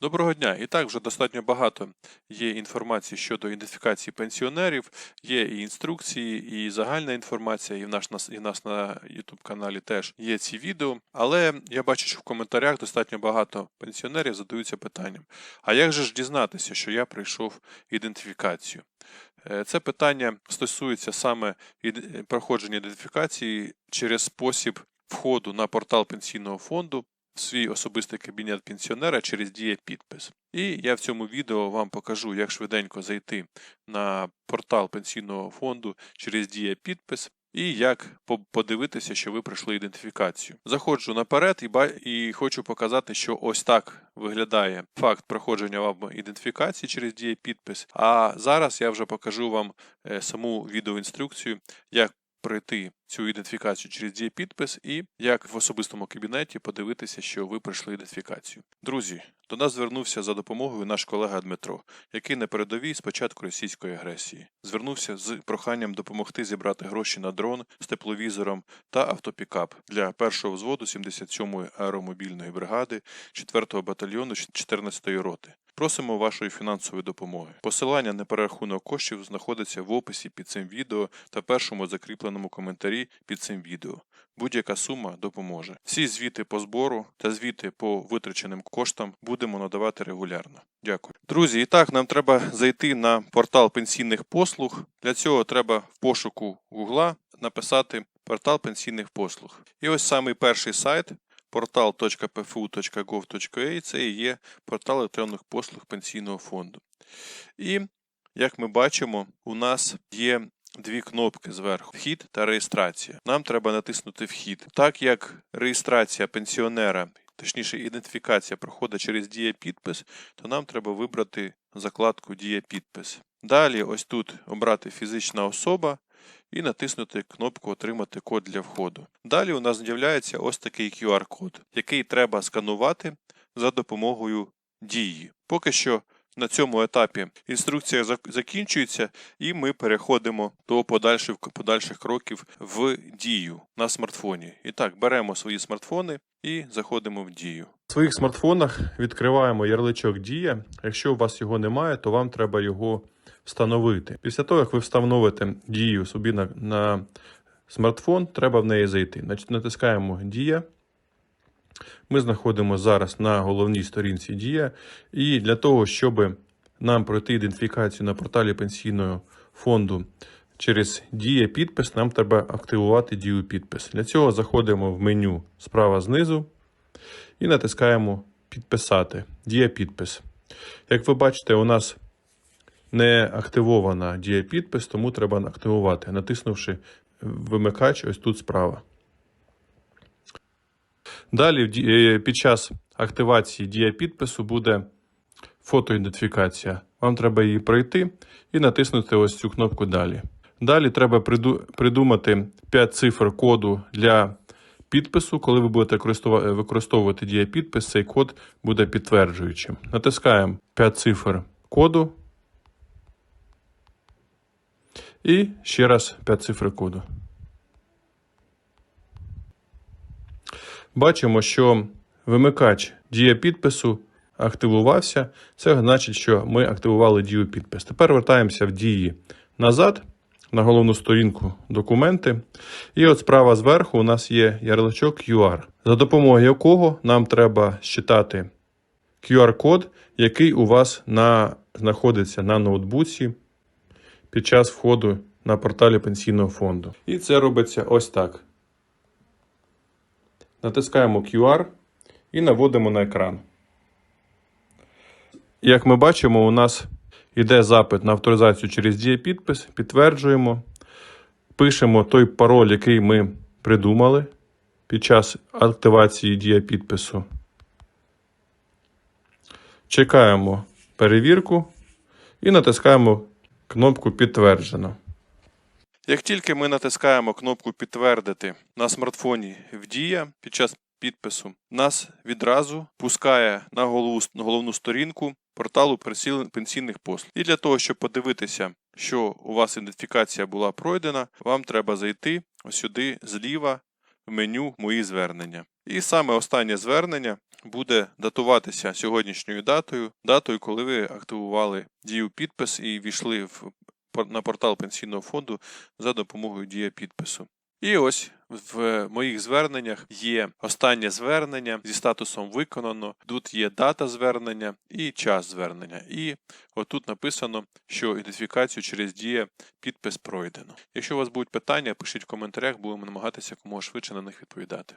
Доброго дня! І так вже достатньо багато є інформації щодо ідентифікації пенсіонерів, є і інструкції, і загальна інформація, і в нас і в нас на YouTube каналі теж є ці відео. Але я бачу, що в коментарях достатньо багато пенсіонерів задаються питанням: а як же ж дізнатися, що я пройшов ідентифікацію? Е, Це питання стосується саме проходження ідентифікації через спосіб входу на портал пенсійного фонду в свій особистий кабінет пенсіонера через дієпідпис. І я в цьому відео вам покажу, як швиденько зайти на портал пенсійного фонду через дієпідпис. І як подивитися, що ви пройшли ідентифікацію. Заходжу наперед і, ба- і хочу показати, що ось так виглядає факт проходження вам ідентифікації через дієпідпис. А зараз я вже покажу вам е, саму відеоінструкцію, як пройти цю ідентифікацію через дієпідпис і як в особистому кабінеті подивитися, що ви пройшли ідентифікацію. Друзі, до нас звернувся за допомогою наш колега Дмитро, який на передовій з початку російської агресії. Звернувся з проханням допомогти зібрати гроші на дрон з тепловізором та автопікап для першого взводу 77-ї аеромобільної бригади 4-го батальйону 14-ї роти. Просимо вашої фінансової допомоги. Посилання на перерахунок коштів знаходиться в описі під цим відео та першому закріпленому коментарі під цим відео. Будь-яка сума допоможе. Всі звіти по збору та звіти по витраченим коштам будемо надавати регулярно. Дякую. Друзі, і так нам треба зайти на портал пенсійних послуг. Для цього треба в пошуку Гугла написати портал пенсійних послуг. І ось самий перший сайт portal.pfu.gov.ua це і є портал електронних послуг пенсійного фонду. І, як ми бачимо, у нас є дві кнопки зверху вхід та реєстрація. Нам треба натиснути вхід. Так як реєстрація пенсіонера, точніше ідентифікація проходить через дієпідпис, то нам треба вибрати закладку Дієпідпис. Далі, ось тут обрати фізична особа і натиснути кнопку Отримати код для входу. Далі у нас з'являється ось такий QR-код, який треба сканувати за допомогою дії. Поки що на цьому етапі інструкція закінчується, і ми переходимо до подальших, подальших кроків в дію на смартфоні. І так, беремо свої смартфони і заходимо в дію. В своїх смартфонах відкриваємо ярличок Дія. Якщо у вас його немає, то вам треба його встановити. Після того, як ви встановите дію собі на, на смартфон, треба в неї зайти. Натискаємо Дія. Ми знаходимося зараз на головній сторінці Дія. І для того, щоб нам пройти ідентифікацію на порталі пенсійного фонду через Дія підпис, нам треба активувати дію підпис. Для цього заходимо в меню справа знизу і натискаємо Підписати. Дія підпис. Як ви бачите, у нас не активована дія підпис, тому треба активувати, натиснувши вимикач ось тут справа. Далі е, під час активації дія підпису буде фотоідентифікація. Вам треба її пройти і натиснути ось цю кнопку Далі. Далі треба придумати 5 цифр коду для підпису. Коли ви будете використовувати дія підпис, цей код буде підтверджуючим. Натискаємо 5 цифр коду. І ще раз 5 цифр коду. Бачимо, що вимикач дія підпису активувався. Це значить, що ми активували дію підпис. Тепер вертаємося в дії назад на головну сторінку документи. І от справа зверху у нас є ярличок QR, за допомогою якого нам треба считати QR-код, який у вас на, знаходиться на ноутбуці під час входу на порталі пенсійного фонду. І це робиться ось так. Натискаємо QR і наводимо на екран. Як ми бачимо, у нас йде запит на авторизацію через дієпідпис, підтверджуємо, пишемо той пароль, який ми придумали під час активації дієпідпису. Чекаємо перевірку і натискаємо кнопку Підтверджено. Як тільки ми натискаємо кнопку Підтвердити на смартфоні в Дія під час підпису, нас відразу пускає на головну сторінку порталу пенсійних послуг. І для того, щоб подивитися, що у вас ідентифікація була пройдена, вам треба зайти сюди зліва в меню Мої звернення. І саме останнє звернення буде датуватися сьогоднішньою датою, датою, коли ви активували дію підпис і війшли в на портал пенсійного фонду за допомогою дія підпису. І ось в моїх зверненнях є останнє звернення зі статусом виконано. Тут є дата звернення і час звернення. І отут написано, що ідентифікацію через дія підпис пройдено. Якщо у вас будуть питання, пишіть в коментарях, будемо намагатися якомога швидше на них відповідати.